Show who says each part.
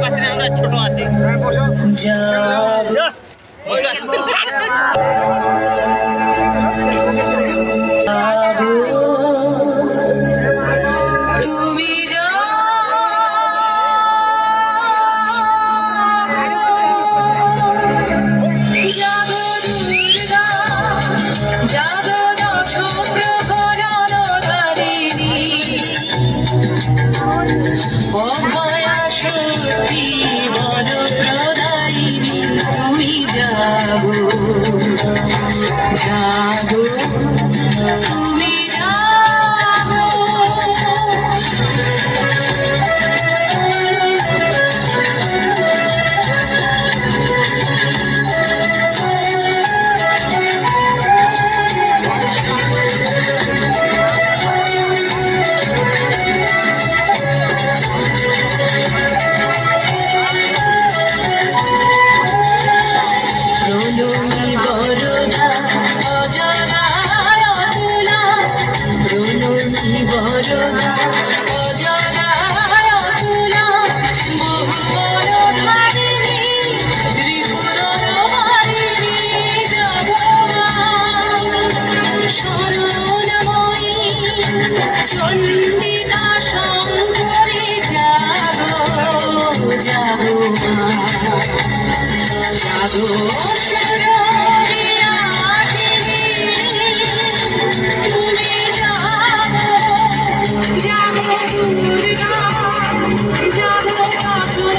Speaker 1: পাচ্ছি আমরা ছোট আছি।
Speaker 2: জাগো
Speaker 1: বসে।
Speaker 2: জাগো তুমি বরদা অজরায় অতুলা বহুবর ধারিণী ত্রিপুরর হারিণী জগমা। শরণময়ী চণ্ডিকা শঙ্করী জাগো জাগো মা জাগো সুরবিরাসিনী,